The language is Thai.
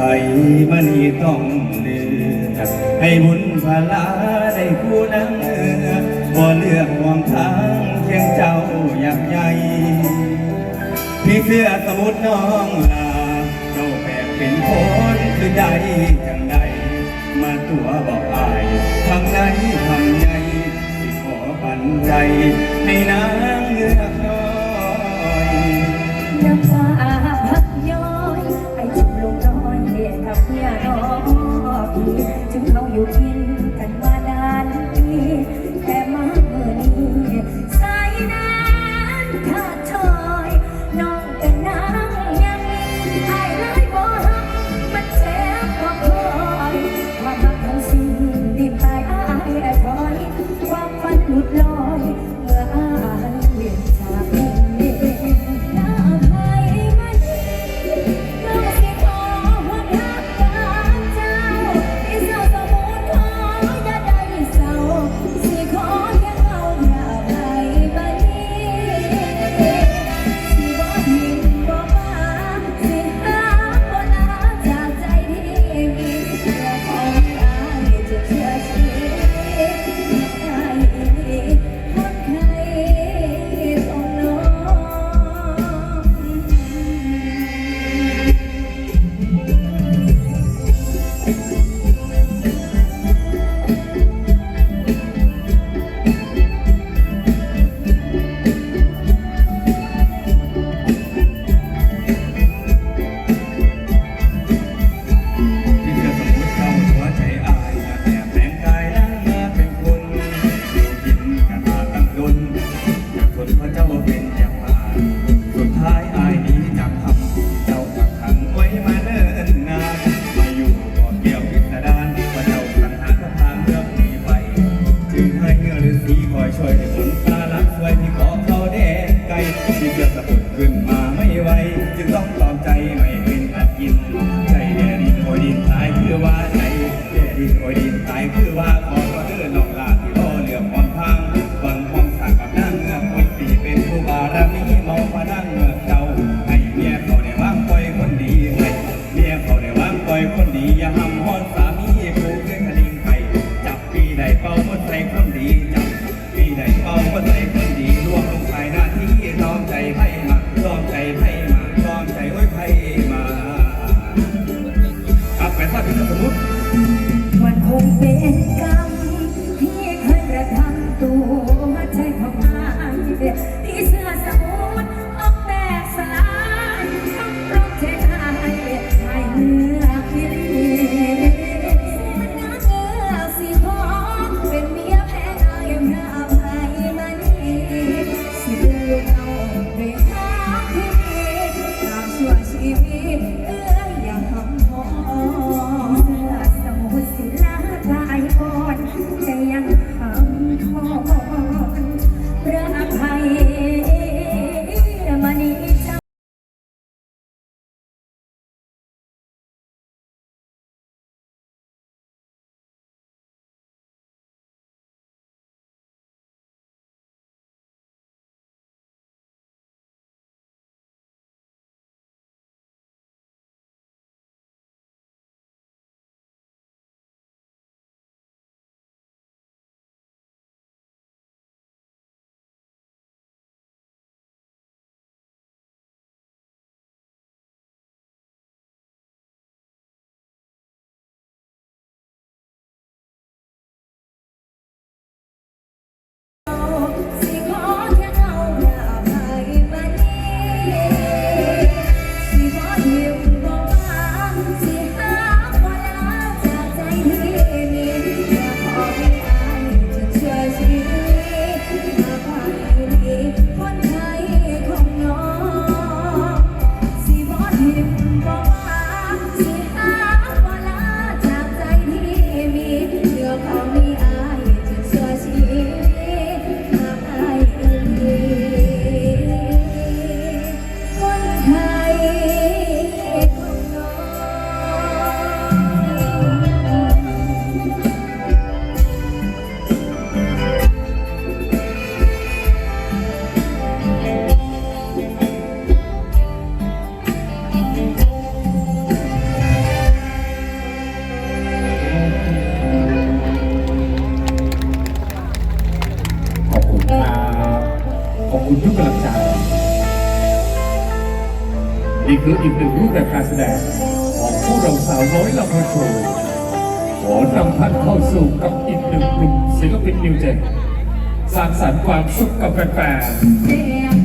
ใส่มันอีต้องเดือให้บุญพาลาได้คู่นังเอือบ่เลือกวางทางเคียงเจ้าอยากใหญ่พี่เสื้อสมุดน้องลา เจ้าแบบเป็นคนคือใดจังใดมาตัวบอกอายทางไหนทางใหญ่ที่ขอปันใจให้นา สีคอยช่วยให้ผมตาลักสวยที่ขอเขาแดกไก่ที่เกือบสะบุดขึ้นมาไม่ไหวจึงต้องตอมใจไม่เป็นอัดยิน ใจแดดินคอยดินตายคือว่าใจแดดินคอยดินตายคือว่าขอ รกรรมที่เคยกระทำตัวใจของอาย นี่คืออีกหนึ่งรูปแบบการแสดงของผู้เราสาวน้อยลำพูนโชว์ขอนำท่านเข้าสู่กับอีกหนึ่งกลุ่มศิลปินนิวเจนสร้างสรรค์ความสุขกับแฟนๆ